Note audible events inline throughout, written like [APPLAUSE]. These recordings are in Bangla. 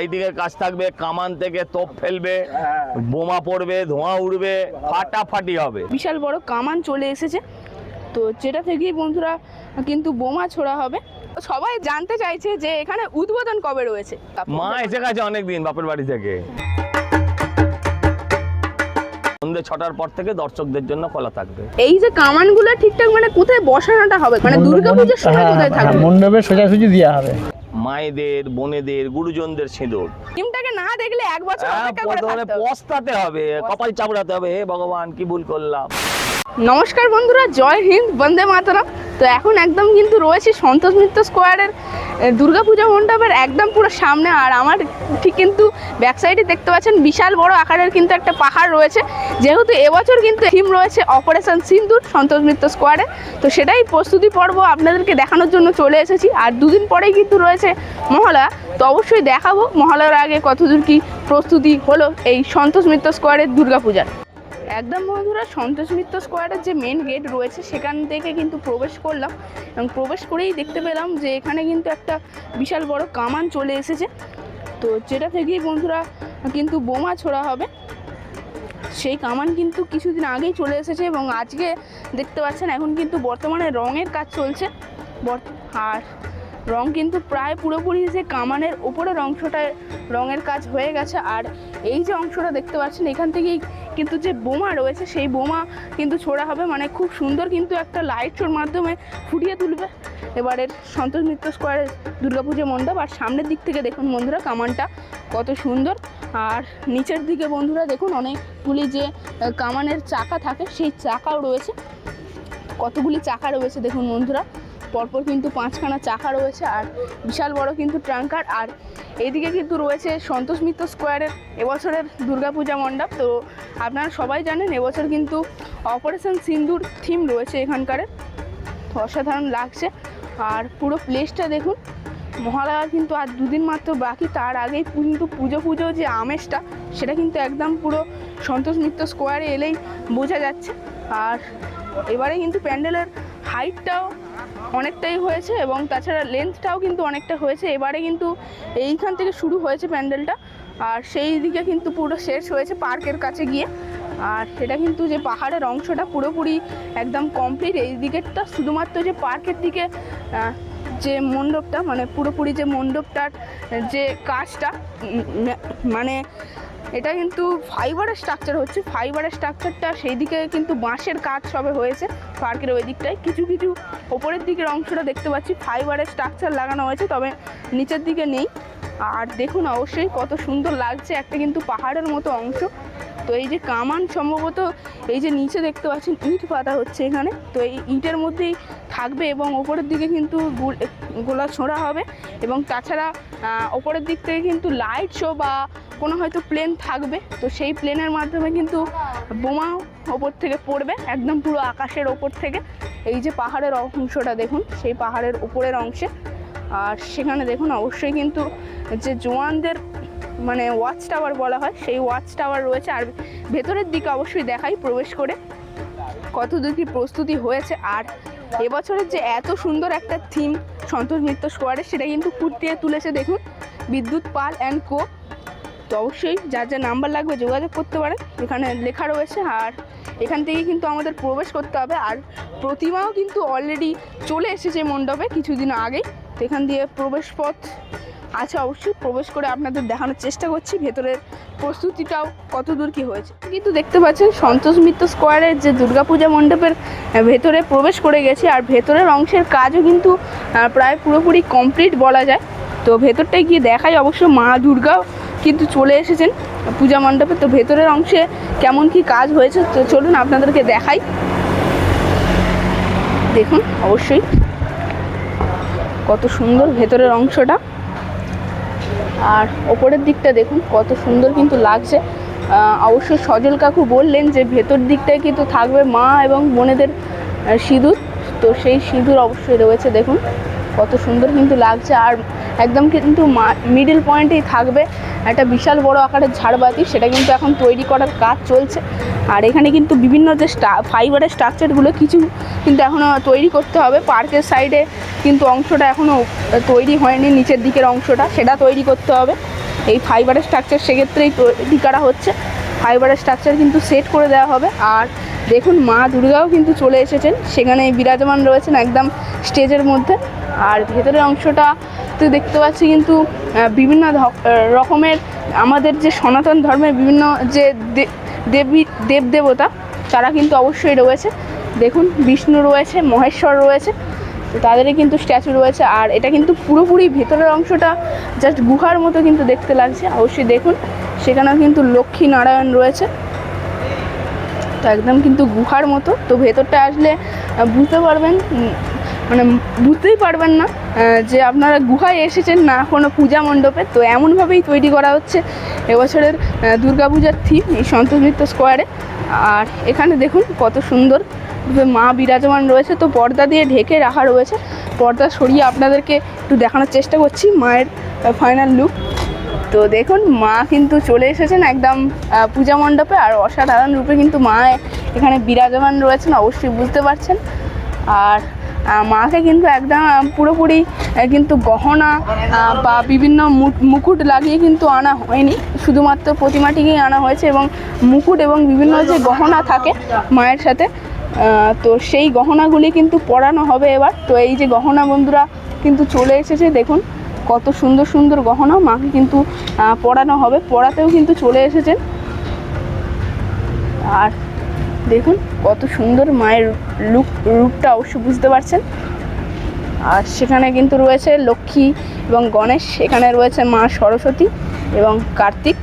লাইটিংয়ের কাজ থাকবে কামান থেকে তোপ ফেলবে বোমা পড়বে ধোঁয়া উড়বে ফাটাফাটি হবে। বিশাল বড় কামান চলে এসেছে। তো যেটা থেকেই বন্ধুরা কিন্তু বোমা ছোড়া হবে সবাই জানতে চাইছে যে এখানে উদ্বোধন কবে রয়েছে। মা এসে গেছে অনেকদিন বাপের বাড়ি থেকে। সন্ধ্যে ছটার পর থেকে দর্শকদের জন্য খোলা থাকবে। এই যে কামানগুলো ঠিকঠাক মানে কোথায় বসানোটা হবে? মানে দুর্গা পুজোর সময় হ্যাঁ, কোথায় হ্যাঁ, থাকবে মণ্ডপে সোজাসুজি দেওয়া হবে। মায়েদের বোনেদের গুরুজনদের সিঁদুর টিমটাকে না দেখলে এক বছর হ্যাঁ, অপেক্ষা করে। পস্তাতে হবে কপাল চাপড়াতে হবে হে ভগবান কি ভুল করলাম নমস্কার বন্ধুরা, জয় হিন্দ, বন্দে মাতরম। তো এখন একদম কিন্তু রয়েছে সন্তোষ মিত্র স্কোয়ারের দুর্গাপূজা মণ্ডপের একদম পুরো সামনে। আর আমার ঠিক কিন্তু ব্যাক সাইডে দেখতে পাচ্ছেন বিশাল বড় আকারের কিন্তু একটা পাহাড় রয়েছে। যেহেতু এবছর কিন্তু থিম রয়েছে অপারেশন সিন্দুর সন্তোষ মিত্র স্কোয়ারে। তো সেটাই প্রস্তুতি পর্ব আপনাদেরকে দেখানোর জন্য চলে এসেছি। আর দুদিন পরেই কিন্তু রয়েছে মহলা। তো অবশ্যই দেখাবো মহলার আগে কতদূর কি প্রস্তুতি হলো এই সন্তোষ মিত্র স্কোয়ারের দুর্গাপূজার। একদম বন্ধুরা সন্তোষ মিত্র স্কোয়ারের যে মেন গেট রয়েছে, সেখান থেকে কিন্তু প্রবেশ করলাম এবং প্রবেশ করেই দেখতে পেলাম যে এখানে কিন্তু একটা বিশাল বড় কামান চলে এসেছে। তো যেটা থেকেই বন্ধুরা কিন্তু বোমা ছোড়া হবে, সেই কামান কিন্তু কিছুদিন আগেই চলে এসেছে এবং আজকে দেখতে পাচ্ছেন এখন কিন্তু বর্তমানে রঙের কাজ চলছে। আর রং কিন্তু প্রায় পুরোপুরি যে কামানের ওপরের অংশটায় রঙের কাজ হয়ে গেছে। আর এই যে অংশটা দেখতে পাচ্ছেন, এখান থেকেই কিন্তু যে বোমা রয়েছে, সেই বোমা কিন্তু ছোড়া হবে। মানে খুব সুন্দর কিন্তু একটা লাইট শোর মাধ্যমে ফুটিয়ে তুলবে। এবারের সন্তোষ মিত্র স্কোয়ারের দুর্গাপুজো মণ্ডপ। আর সামনের দিক থেকে দেখুন বন্ধুরা, কামানটা কত সুন্দর। আর নিচের দিকে বন্ধুরা দেখুন, অনেকগুলি যে কামানের চাকা থাকে, সেই চাকাও রয়েছে। কতগুলি চাকা রয়েছে দেখুন বন্ধুরা। পরপর কিন্তু পাঁচখানা চাকা রয়েছে আর বিশাল বড় কিন্তু ট্রাঙ্কার। আর এইদিকে কিন্তু রয়েছে সন্তোষ মিত্র স্কোয়ারের এবছরের দুর্গাপূজা মণ্ডপ। তো আপনারা সবাই জানেন, এবছর কিন্তু অপারেশন সিন্দুর থিম রয়েছে এখানকার। অসাধারণ লাগছে। আর পুরো প্লেসটা দেখুন, মহালয়া কিন্তু আর দুদিন মাত্র বাকি, তার আগেই কিন্তু পুজো পুজো যে আমেজটা, সেটা কিন্তু একদম পুরো সন্তোষ মিত্র স্কোয়ারে এলেই বোঝা যাচ্ছে। আর এবারে কিন্তু প্যান্ডেলের হাইটটাও অনেকটাই হয়েছে এবং তাছাড়া লেন্থটাও কিন্তু অনেকটা হয়েছে। এবারে কিন্তু এইখান থেকে শুরু হয়েছে প্যান্ডেলটা। আর সেই দিকে কিন্তু পুরো শেষ হয়েছে পার্কের কাছে গিয়ে। আর সেটা কিন্তু যে পাহাড়ের অংশটা পুরোপুরি একদম কমপ্লিট এই দিকেরটা শুধুমাত্র যে পার্কের দিকে যে মণ্ডপটা মানে পুরোপুরি যে মণ্ডপটার যে কাজটা মানে এটা কিন্তু ফাইবারের স্ট্রাকচার হচ্ছে। ফাইবারের স্ট্রাকচারটা সেই দিকে কিন্তু বাঁশের কাজ সবে হয়েছে পার্কের ওই দিকটায়। কিছু কিছু ওপরের দিকের অংশটা দেখতে পাচ্ছি। ফাইবারের স্ট্রাকচার লাগানো হয়েছে, তবে নিচের দিকে নেই। আর দেখুন অবশ্যই কত সুন্দর লাগছে একটা কিন্তু পাহাড়ের মতো অংশ। তো এই যে কামান সম্ভবত এই যে নিচে দেখতে পাচ্ছেন, ইট পাতা হচ্ছে এখানে। তো এই ইটের মধ্যেই থাকবে এবং ওপরের দিকে কিন্তু গোলা ছোঁড়া হবে। এবং তাছাড়া ওপরের দিক থেকে কিন্তু লাইট শো বা কোনো হয়তো প্লেন থাকবে, তো সেই প্লেনের মাধ্যমে কিন্তু বোমা ওপর থেকে পড়বে, একদম পুরো আকাশের ওপর থেকে। এই যে পাহাড়ের অংশটা দেখুন, সেই পাহাড়ের উপরের অংশে। আর সেখানে দেখুন, অবশ্যই কিন্তু যে জোয়ানদের মানে ওয়াচ টাওয়ার বলা হয়, সেই ওয়াচ টাওয়ার রয়েছে। আর ভেতরের দিকে অবশ্যই দেখাই, প্রবেশ করে। কতদূর কি প্রস্তুতি হয়েছে। আর এবছরের যে এত সুন্দর একটা থিম সন্তোষ মিত্র স্কোয়ারে সেটা কিন্তু ফুটিয়ে তুলেছে, দেখুন। বিদ্যুৎ পাল অ্যান্ড কো তো অবশ্যই যার যা নাম্বার লাগবে যোগাযোগ করতে পারেন। এখানে লেখা রয়েছে আর এখান থেকে কিন্তু আমাদের প্রবেশ করতে হবে। আর প্রতিমাও কিন্তু অলরেডি চলে এসেছে মণ্ডপে কিছুদিন আগেই। তো এখান দিয়ে প্রবেশ পথ আছে অবশ্যই। প্রবেশ করে আপনাদের দেখানোর চেষ্টা করছি। ভেতরের প্রস্তুতিটাও কত দূর কী হয়েছে। কিন্তু দেখতে পাচ্ছেন সন্তোষ মিত্র স্কোয়ারের যে দুর্গাপূজা মণ্ডপের ভেতরে প্রবেশ করে গেছি। আর ভেতরের অংশের কাজও কিন্তু প্রায় পুরোপুরি কমপ্লিট বলা যায়। তো ভেতরটায় গিয়ে দেখাই অবশ্য মা দুর্গাও কিন্তু চলে এসেছেন পূজা মণ্ডপে। তো ভেতরের অংশে কেমন কি কাজ হয়েছে, তো চলুন আপনাদেরকে দেখাই। দেখুন, অবশ্যই। কত সুন্দর ভেতরের অংশটা। আর ওপরের দিকটা দেখুন, কত সুন্দর কিন্তু লাগছে। অবশ্যই সজল কাকু বললেন যে ভেতর দিকটায় কিন্তু থাকবে মা এবং বোনেদের সিঁদুর। তো সেই সিঁদুর অবশ্যই রয়েছে, দেখুন। কত সুন্দর কিন্তু লাগছে। আর একদম কিন্তু মিডিল পয়েন্টেই থাকবে। একটা বিশাল বড় আকারের ঝাড়বাতি, সেটা কিন্তু এখন তৈরি করার কাজ চলছে। আর এখানে কিন্তু বিভিন্ন যে স্টা ফাইবারের স্ট্রাকচারগুলো কিছু কিন্তু এখনও তৈরি করতে হবে। পার্কের সাইডে কিন্তু অংশটা এখনও তৈরি হয়নি, নিচের দিকের অংশটা, সেটা তৈরি করতে হবে। এই ফাইবারের স্ট্রাকচার সেক্ষেত্রেই তৈরি করা হচ্ছে। ফাইবারের স্ট্রাকচার কিন্তু সেট করে দেওয়া হবে। আর দেখুন মা দুর্গাও কিন্তু চলে এসেছেন। সেখানে বিরাজমান রয়েছেন একদম স্টেজের মধ্যে। আর ভেতরের অংশটা তো দেখতে পাচ্ছি কিন্তু বিভিন্ন রকমের আমাদের যে সনাতন ধর্মের বিভিন্ন যে দে- দেবী, দেবদেবতা, তারা কিন্তু অবশ্যই রয়েছে। দেখুন, বিষ্ণু রয়েছে, মহেশ্বর রয়েছে তাদেরই কিন্তু স্ট্যাচু রয়েছে। আর এটা কিন্তু পুরোপুরি ভেতরের অংশটা জাস্ট গুহার মতো কিন্তু দেখতে লাগছে। অবশ্যই দেখুন, সেখানেও কিন্তু লক্ষ্মী নারায়ণ রয়েছে। তো একদম কিন্তু গুহার মতো। তো ভেতরটা আসলে বুঝতে পারবেন মানে বুঝতেই পারবেন না যে আপনারা গুহায় এসেছেন না কোনো পূজা মণ্ডপে। তো এমনভাবেই তৈরি করা হচ্ছে এবছরের দুর্গাপূজার থিম এই সন্তোষ মিত্র স্কোয়ারে আর এখানে দেখুন কত সুন্দর মা বিরাজমান রয়েছে। তো পর্দা দিয়ে ঢেকে রাখা রয়েছে। পর্দা সরিয়ে আপনাদেরকে একটু দেখানোর চেষ্টা করছি মায়ের ফাইনাল লুক তো দেখুন, মা কিন্তু চলে এসেছেন একদম পূজা মণ্ডপে, আর অসাধারণ রূপে কিন্তু মা এখানে বিরাজমান রয়েছেন, অবশ্যই বুঝতে পারছেন। আর মাকে কিন্তু একদম পুরোপুরি কিন্তু গহনা বা বিভিন্ন মুকুট লাগিয়ে কিন্তু আনা হয়নি। শুধুমাত্র প্রতিমাটিকেই আনা হয়েছে এবং মুকুট এবং বিভিন্ন যে গহনা থাকে মায়ের সাথে তো সেই গহনাগুলি কিন্তু পরানো হবে এবার। তো এই যে গহনা বন্ধুরা কিন্তু চলে এসেছে, দেখুন। কত সুন্দর সুন্দর গহনা মাকে কিন্তু পড়ানো হবে। পড়াতেও কিন্তু চলে এসেছেন। আর দেখুন, কত সুন্দর মায়ের লুক, রূপটা অবশ্য বুঝতে পারছেন। আর সেখানে কিন্তু রয়েছে লক্ষ্মী এবং গণেশ এখানে রয়েছে মা সরস্বতী এবং কার্তিক।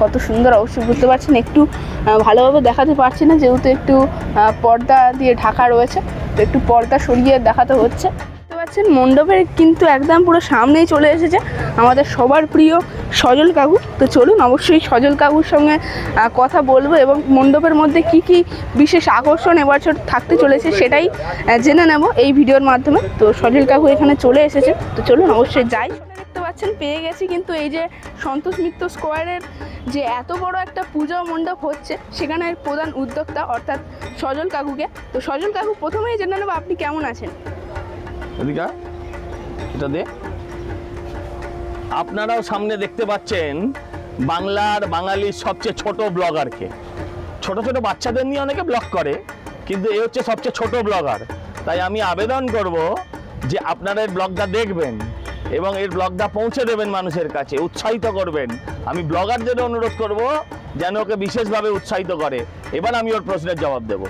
কত সুন্দর অবশ্যই বুঝতে পারছেন, একটু ভালোভাবে দেখাতে পারছি না, যেহেতু একটু পর্দা দিয়ে ঢাকা রয়েছে, তো একটু পর্দা সরিয়ে দেখাতে হচ্ছে। দেখতে পাচ্ছেন। মণ্ডপের কিন্তু একদম পুরো সামনেই চলে এসেছে আমাদের সবার প্রিয় সজল কাকু। তো চলুন অবশ্যই সজল কাকুর সঙ্গে কথা বলব এবং মণ্ডপের মধ্যে কি কি বিশেষ আকর্ষণ এবছর থাকতে চলেছে সেটাই জেনে নেব এই ভিডিওর মাধ্যমে। তো সজল কাকু এখানে চলে এসেছে। তো চলুন অবশ্যই যাই। দেখতে পাচ্ছেন, পেয়ে গেছি কিন্তু এই যে সন্তোষ মিত্র স্কোয়ারের যে এত বড় একটা পূজা মণ্ডপ হচ্ছে, সেখানে প্রধান উদ্যোক্তা অর্থাৎ সজল কাকুকে। তো সজল কাকু, প্রথমেই জেনে নেব আপনি কেমন আছেন? এদিকা এটা দে। আপনারাও সামনে দেখতে পাচ্ছেন বাংলার বাঙালির সবচেয়ে ছোট ব্লগারকে। ছোট ছোট বাচ্চাদের নিয়ে অনেকে ব্লগ করে, কিন্তু এ হচ্ছে সবচেয়ে ছোট ব্লগার। তাই আমি আবেদন করব যে আপনারা এর ব্লগটা দেখবেন এবং এর ব্লগটা পৌঁছে দেবেন মানুষের কাছে, উৎসাহিত করবেন। আমি ব্লগারদের অনুরোধ করব যেন ওকে বিশেষভাবে উৎসাহিত করে। এবার আমি ওর প্রশ্নের জবাব দেবো।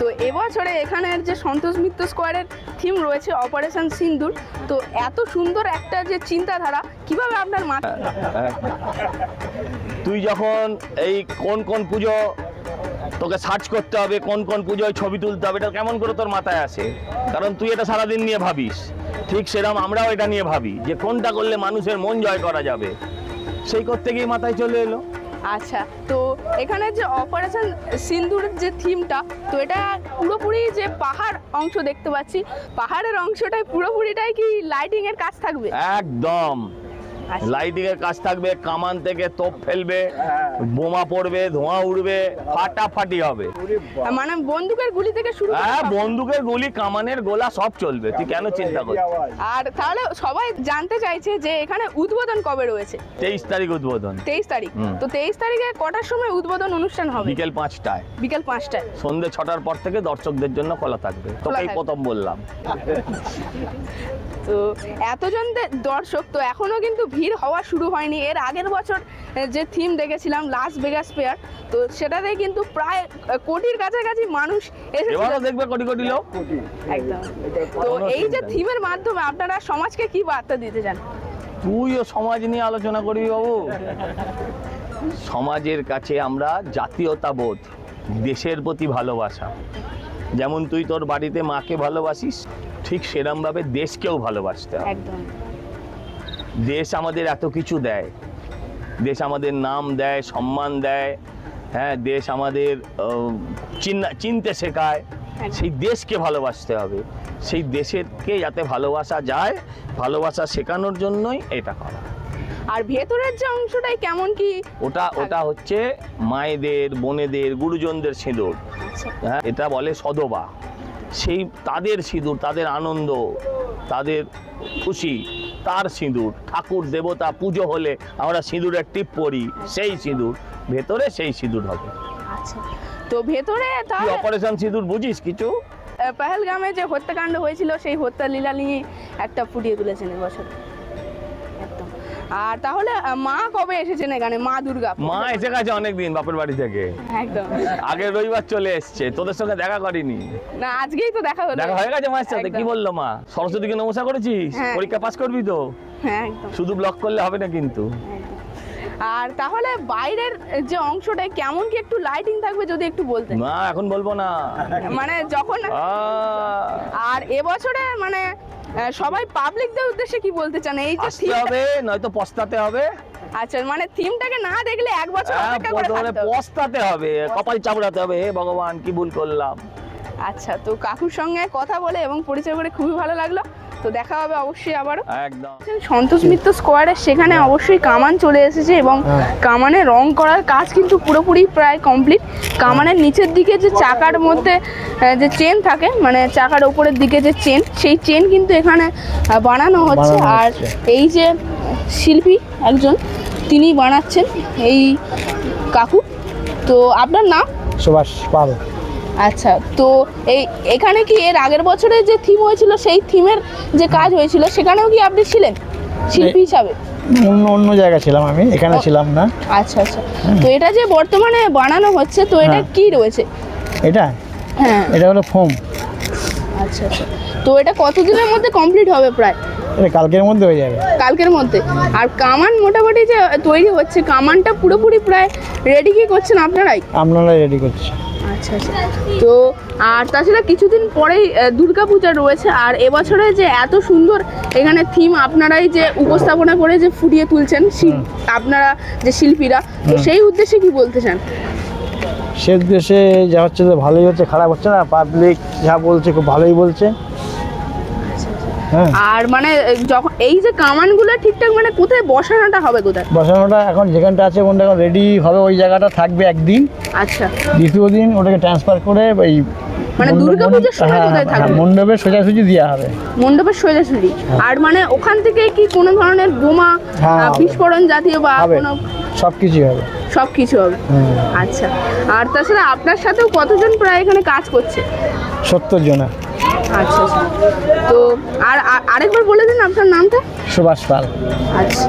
তো এবছরে এখানের যে সন্তোষ মিত্র স্কোয়ারের থিম রয়েছে অপারেশন সিন্দুর। তো এত সুন্দর একটা যে চিন্তাধারা, কীভাবে আপনার মাথা তুই যখন এই কোন কোন পুজো তোকে সার্চ করতে হবে, কোন কোন পুজোয় ছবি তুলতে হবে, এটা কেমন করে তোর মাথায় আসে? কারণ তুই এটা সারাদিন নিয়ে ভাবিস। ঠিক সেরকম আমরাও এটা নিয়ে ভাবি যে কোনটা করলে মানুষের মন জয় করা যাবে। সেই করতে গিয়ে মাথায় চলে এলো। আচ্ছা তো এখানে যে অপারেশন সিন্দুর যে থিমটা তো এটা পুরোপুরি যে পাহাড় অংশ দেখতে পাচ্ছি, পাহাড়ের অংশটাই পুরোপুরিটাই কি লাইটিং এর কাজ থাকবে একদম। লাইটিং এর কাজ থাকবে কামান থেকে তোপ ফেলবে বোমা পড়বে ধোঁয়া উড়বে ফাটাফাটি হবে। মানে বন্দুকের গুলি থেকে শুরু হ্যাঁ বন্দুকের গুলি কামানের গোলা সব চলবে। তুই কেন চিন্তা করছিস? আর তাহলে সবাই জানতে চাইছে যে এখানে উদ্বোধন কবে রয়েছে? তেইশ তারিখ উদ্বোধন। তেইশ তারিখ। তো তেইশ তারিখে কটার সময় উদ্বোধন অনুষ্ঠান হবে? বিকেল পাঁচটায়। বিকেল পাঁচটায়। সন্ধে ছটার পর থেকে দর্শকদের জন্য খোলা থাকবে। তোকেই। প্রথম বললাম। [LAUGHS] তো এতজন দর্শক তো এখনও কিন্তু ভিড় হওয়া শুরু হয়নি। এর আগের বছর যে থিম দেখেছিলাম লাস ভেগাস পেয়ার তো সেটাতে কিন্তু প্রায় কোটির কাছাকাছি মানুষ এসেছিল। দেখবে কোটি কোটি লোক? একদম। তো এই যে থিমের মাধ্যমে আপনারা সমাজকে কি বার্তা দিতে চান? তুইও সমাজ নিয়ে আলোচনা করবি বাবু। সমাজের কাছে আমরা জাতীয়তাবোধ দেশের প্রতি ভালোবাসা। যেমন তুই তোর বাড়িতে মাকে ভালোবাসিস ঠিক সেরমভাবে দেশকেও ভালোবাসতে হবে। একদম। দেশ আমাদের এত কিছু দেয়। দেশ আমাদের নাম দেয় সম্মান দেয় হ্যাঁ দেশ আমাদের চিনতে শেখায়। সেই দেশকে ভালোবাসতে হবে। সেই দেশেরকে যাতে ভালোবাসা যায় ভালোবাসা শেখানোর জন্যই এটা করা। আর ভেতরের যে অংশটাই কেমন কি? ওটা ওটা হচ্ছে মায়েদের বোনেদের গুরুজনদের সিঁদুর। আচ্ছা। হ্যাঁ এটা বলে সদবা। সেই তাদের সিঁদুর তাদের আনন্দ তাদের খুশি তার সিঁদুর। ঠাকুর দেবতা পুজো হলে আমরা সিঁদুরের টিপ পরি সেই সিঁদুর ভেতরে সেই সিঁদুর হবে। আচ্ছা তো ভেতরে তাহলে অপারেশন সিঁদুর বুঝিস কিছু? পেহেলগামে যে হত্যাকাণ্ড হয়েছিল সেই হত্যা লীলা নিয়ে একটা ফুটিয়ে তুলেছেন এবছর আর তাহলে মা কবে এসেছেন এখানে? মা দুর্গা মা এসে গেছে অনেকদিন বাপের বাড়ি থেকে। একদম। আগের রবিবার চলে এসছে তোদের সঙ্গে দেখা করিনি। না আজকেই তো দেখা হলো। দেখা হয়ে গেছে মায়ের সাথে? কি বলল মা? সরস্বতীকে নমস্কার করেছিস? হ্যাঁ। পরীক্ষা পাস করবি তো? হ্যাঁ শুধু ব্লক করলে হবে না কিন্তু। আর তাহলে বাইরের যে অংশটা কেমন কি একটু লাইটিং থাকবে যদি একটু বলতেন? না এখন বলব না। মানে যখন আর এবছরে মানে সবাই পাবলিকদের উদ্দেশ্যে কি বলতে চান? এই যে আসতে হবে নয়তো পস্তাতে হবে। আচ্ছা মানে থিমটাকে না দেখলে এক বছর হ্যাঁ, অপেক্ষা করে থাকতে। হবে। পস্তাতে হবে কপাল চাপড়াতে হবে। হে ভগবান কি ভুল করলাম। আচ্ছা তো কাকুর সঙ্গে কথা বলে এবং পরিচয় করে খুবই ভালো লাগল। তো দেখা হবে অবশ্যই আবারও। একদম। সন্তোষ মিত্র স্কোয়ারে সেখানে অবশ্যই কামান চলে এসেছে এবং হ্যাঁ। কামানে রং করার কাজ কিন্তু পুরোপুরি প্রায় কমপ্লিট কামানের নিচের দিকে যে চাকার মধ্যে যে চেন থাকে মানে চাকার উপরের দিকে যে চেন সেই চেন কিন্তু এখানে বানানো হচ্ছে। আর এই যে শিল্পী একজন তিনি বানাচ্ছেন এই কাকু। তো আপনার নাম? সুভাষ পাল। আচ্ছা তো এই এখানে কি এর আগের বছরে যে থিম হয়েছিল সেই থিমের যে কাজ হয়েছিল সেখানেও কি আপনি ছিলেন? শিল্পী হিসাবে? অন্য অন্য জায়গায় ছিলাম আমি এখানে ছিলাম না। আচ্ছা আচ্ছা। তো এটা যে বর্তমানে বানানো হচ্ছে তো এটা হ্যাঁ। কি রয়েছে? এটা? হ্যাঁ। এটা হলো ফোম আচ্ছা আচ্ছা। তো এটা কতদিনের মধ্যে কমপ্লিট হবে প্রায়? কালকের মধ্যে হয়ে যাবে। কালকের মধ্যে। আর কামান মোটামুটি যে তৈরি হচ্ছে কামানটা পুরোপুরি প্রায় রেডি কি করছেন আপনারাই? আপনারা রেডি করছি আচ্ছা আচ্ছা। তো আর তাছাড়া কিছুদিন পরেই দুর্গা পূজা রয়েছে আর এবছরে যে এত সুন্দর এখানে থিম আপনারাই যে উপস্থাপনা করে যে ফুটিয়ে তুলছেন আপনারা যে শিল্পীরা তো সেই উদ্দেশ্যে কি বলতে চান? সে উদ্দেশ্যে যা হচ্ছে তো ভালোই হচ্ছে খারাপ হচ্ছে না পাবলিক যা বলছে খুব ভালোই বলছে। আর মানে যখন এই যে কামানগুলো ঠিকঠাক মানে কোথায় বসানোটা হবে কোথায়? বসানোটা এখন যেখানটা আছে ওখানটা এখন রেডি হবে ওই জায়গাটা থাকবে একদিন। আচ্ছা। দ্বিতীয় দিন ওটাকে ট্রান্সফার করে ওই মানে দুর্গাপুজোর সময় হ্যাঁ, কোথায় হ্যাঁ, থাকবে? মণ্ডপের সোজাসুজি দেওয়া হবে। মণ্ডপের সোজাসুজি। আর মানে ওখান থেকে কি কোনো ধরনের বোমা হ্যাঁ, বিস্ফোরণ জাতীয় বা কোনো সব কিছুই হবে। সব কিছু হবে আচ্ছা। আর তাছাড়া আপনার সাথেও কতজন প্রায় এখানে কাজ করছে? সত্তর জনা। আচ্ছা আচ্ছা। তো আর আর- আরেকবার বলে দিন আপনার নামটা? সুভাষ পাল। আচ্ছা।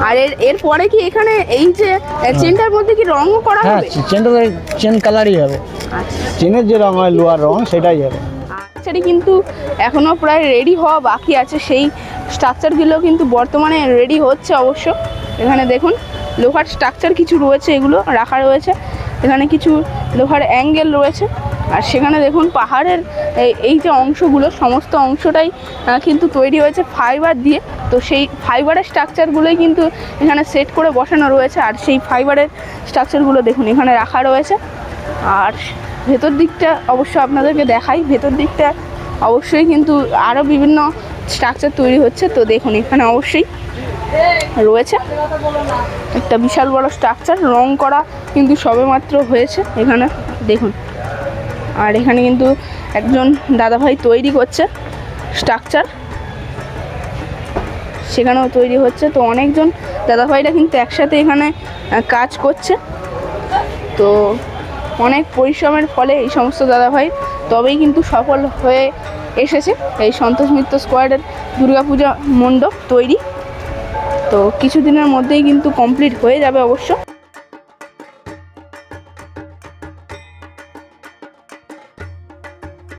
আর এর এরপরে কি এখানে এই যে চেনটার মধ্যে কি রঙও করা হ্যাঁ হবে? চেনটা চেন কালারই হবে। আচ্ছা। চেনের যে রং হয় লোহার রং সেটাই হবে। স্ট্রাকচারই কিন্তু এখনও প্রায় রেডি হওয়া বাকি আছে। সেই স্ট্রাকচারগুলো কিন্তু বর্তমানে রেডি হচ্ছে অবশ্য। এখানে দেখুন লোহার স্ট্রাকচার কিছু রয়েছে এগুলো রাখা রয়েছে। এখানে কিছু লোহার অ্যাঙ্গেল রয়েছে। আর সেখানে দেখুন পাহাড়ের এই যে অংশগুলো, সমস্ত অংশটাই কিন্তু তৈরি হয়েছে ফাইবার দিয়ে। তো সেই ফাইবারের স্ট্রাকচারগুলোই কিন্তু এখানে সেট করে বসানো রয়েছে। আর সেই ফাইবারের স্ট্রাকচারগুলো দেখুন, এখানে রাখা রয়েছে। আর ভেতর দিকটা অবশ্য আপনাদেরকে দেখাই। ভেতর দিকটা অবশ্যই কিন্তু আরও বিভিন্ন স্ট্রাকচার তৈরি হচ্ছে। তো দেখুন, এখানে অবশ্যই রয়েছে একটা বিশাল বড় স্ট্রাকচার রং করা কিন্তু সবেমাত্র হয়েছে এখানে। দেখুন আর এখানে কিন্তু একজন দাদাভাই তৈরি করছে স্ট্রাকচার। সেখানেও তৈরি হচ্ছে। তো অনেকজন দাদাভাইরা কিন্তু একসাথে এখানে কাজ করছে। তো অনেক পরিশ্রমের ফলে এই সমস্ত দাদাভাই তবেই কিন্তু সফল হয়ে এসেছে। এই সন্তোষ মিত্র স্কোয়াডের দুর্গাপূজা মণ্ডপ তৈরি। তো কিছুদিনের মধ্যেই কিন্তু কমপ্লিট হয়ে যাবে অবশ্য।